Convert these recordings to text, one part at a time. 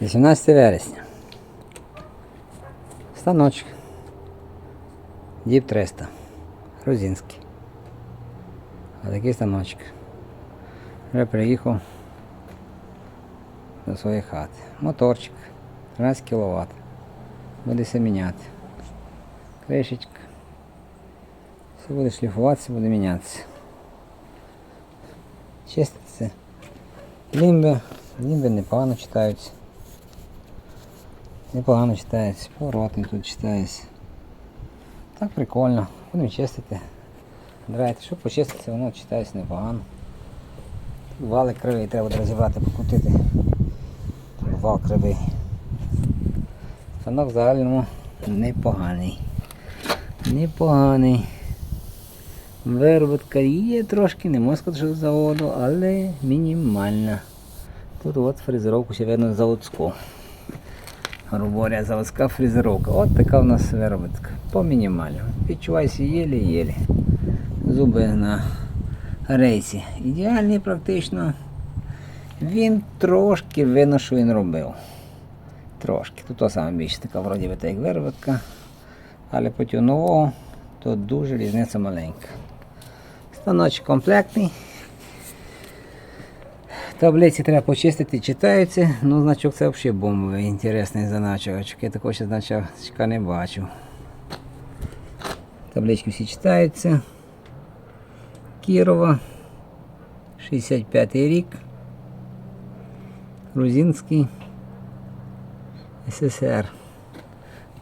18 вересня. Станочок. Діп 300. Грузинський. Ось такий станочок. Вже приїхав до своєї хати. Моторчик. 13 кВт. Буде все міняти. Кришечка. Все буде шліфуватися, буде мінятися. Чиститься. Лімби. Лімби непогано читаються. Непогано читається. Повороти тут читається. Так прикольно. Будемо чистити. Драйте, щоб почиститься, воно читається непогано. Вали кривий, треба розібрати, покрутити. Вал кривий. Станок в загальному непоганий. Непоганий. Виробітка є трошки, не можу сказати, що заводу, але мінімальна. Тут от фрезеровку ще видно заводську. Грубо говоря, заводська фрезеровка. От така в нас виробітка. По мінімальному. Відчувайся єлі-єлі. Зуби на рейсі. Ідеальні практично. Він трошки видно, що він робив. Трошки. Тут то саме більше така вроді би та як виробітка. Але по тю нового то дуже різниця маленька. Станочок комплектний. Таблиці треба почистити, читаються. Ну, значок це взагалі бомбовий, інтересний заначок. Я такого ще значка не бачив. Таблички всі читаються. Кірова. 65 й рік. Грузинський. СССР.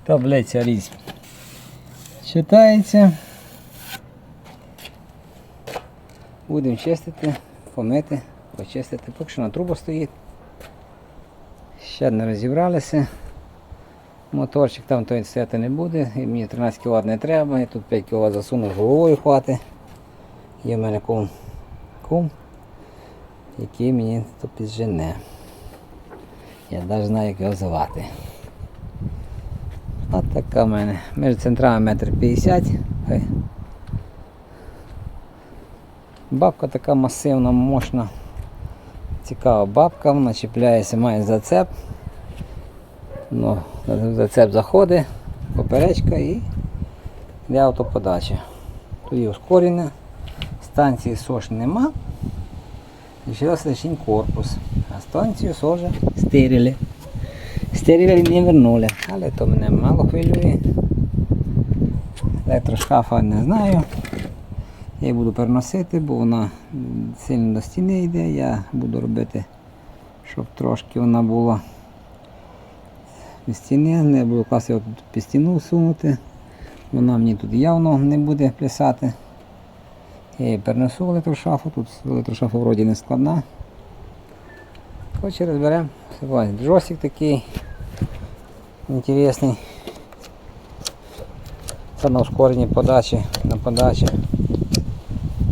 Таблиця різь. Читається. Будемо чистити, помити, почистити. Поки що на трубу стоїть. Ще не розібралися. Моторчик там той стояти не буде. І мені 13 кВт не треба. Я тут 5 кВт засунув головою хвати. Є в мене кум, кум який мені тут піджене. Я навіть знаю, як його звати. От така в мене. Між центрами метр 50. Бабка така масивна, мощна. Цікава бабка, вона чіпляється, має зацеп. Ну, зацеп заходить, поперечка і для автоподачі. Тут є ускорення, станції СОЖ нема. Лишилось лише корпус. А станцію СОЖ стерили. Стерили не вернули, але то мене мало хвилює. Електрошкафа не знаю. Я її буду переносити, бо вона сильно до стіни йде. Я буду робити, щоб трошки вона була від стіни. Не буду класти його під стіну сунути. Вона мені тут явно не буде плясати. Я її перенесу в електрошафу. Тут електрошафа вроді не складна. Коротше розберемо. Джосик такий інтересний. Це на ускоренні подачі, на подачі.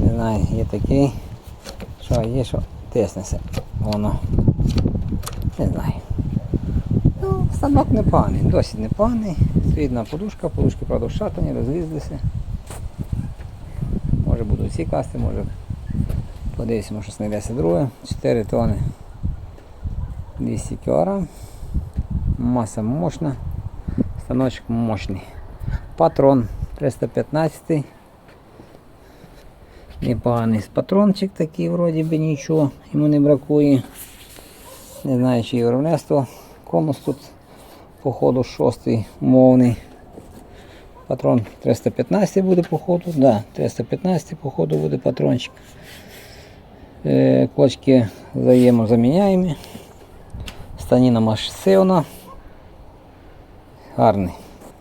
Не знаю, є такий. Що є, що тиснеться. Воно. Не знаю. Ну, станок непоганий, досить непоганий. Стоїть подушка, подушки, правда, вшатані, розлізлися. Може буду ці класти, може подивимося, може знайдеться друге. 4 тони 200 кг. Маса мощна. Станочок мощний. Патрон 315. Непоганий патрончик такий, вроді би нічого, йому не бракує. Не знаю, чи виробництво. Конус тут, походу, шостий мовний. Патрон 315 буде походу. Да, 315 походу буде патрончик. Е, Клочки взаємозаміняємо. Станіна масивна. Гарний.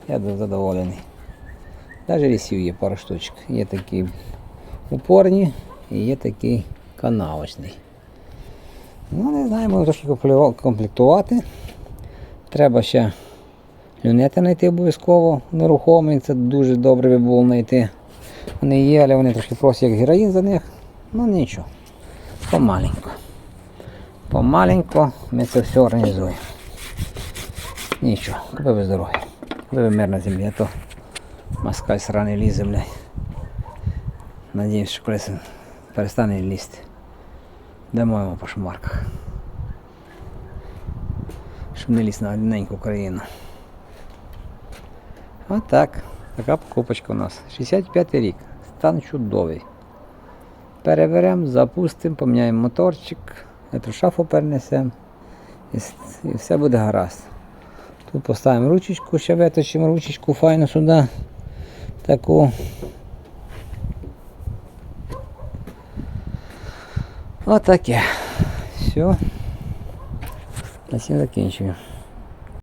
Я задоволений. Навіть рісів є пару штучок. Є такі упорні і є такий канавочний. Ну, не знаю, можна трошки комплектувати. Треба ще люнети знайти обов'язково нерухомий. Це дуже добре би було знайти. Вони є, але вони трошки просять як героїн за них. Ну нічого. Помаленько. Помаленько ми це все організуємо. Нічого, куди ви здоров'я. Куди ви мир на землі, а то москаль сраний лізе, блядь. Надіюсь, що колись перестане лізти. Дамо йому по шмарках. щоб не ліз на рівненьку країну. Отак. Така покупочка у нас. 65 рік. Стан чудовий. Переберемо, запустимо, поміняємо моторчик, шафу перенесемо. І, все буде гаразд. Тут поставимо ручечку, ще виточимо ручечку файно сюди. Таку. Отаке. Все. На цьому закінчую.